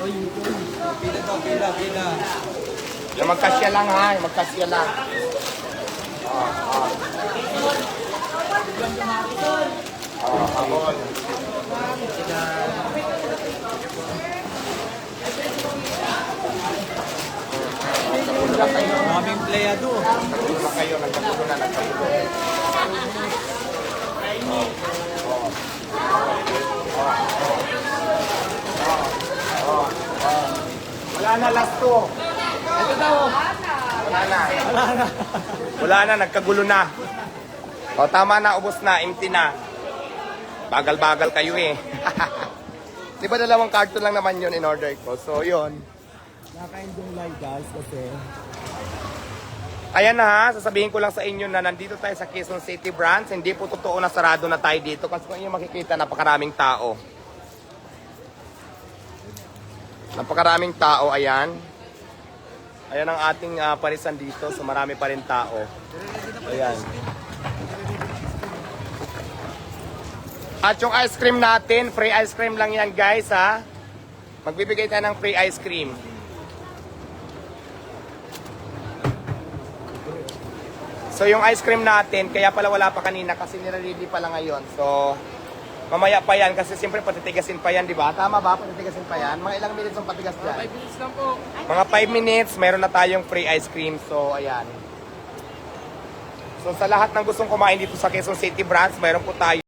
Pila daw, pila, pila. Yung magkasya lang ha, yung magkasya lang. Ah, ah. Ah, hamon. Nagkagulo na kayo. Maraming playado. Nagkagulo na kayo, nagkagulo na, Wala na, last two. Ito daw. Wala na. Wala na. Wala na, nagkagulo na. O tama na, ubos na, empty na. Bagal-bagal kayo eh. Di ba dalawang carton lang naman yun in order ko? So yun. Naka-enjoy live guys kasi Ayan na ha, sasabihin ko lang sa inyo na nandito tayo sa Quezon City branch. Hindi po totoo na sarado na tayo dito kasi kung inyo makikita, napakaraming tao. Napakaraming tao, ayan. Ayan ang ating ah, parisan dito, so marami pa rin tao. Ayan. At yung ice cream natin, free ice cream lang yan guys ha. Magbibigay tayo ng free ice cream. So yung ice cream natin, kaya pala wala pa kanina kasi nire-ready pa lang ngayon. So mamaya pa yan kasi siyempre patitigasin pa yan, di ba? Tama ba? Patitigasin pa yan? Mga ilang minutes ang patigas dyan? 5 minutes lang po. Mga 5 minutes, meron na tayong free ice cream. So ayan. So sa lahat ng gustong kumain dito sa Quezon City branch, meron po tayo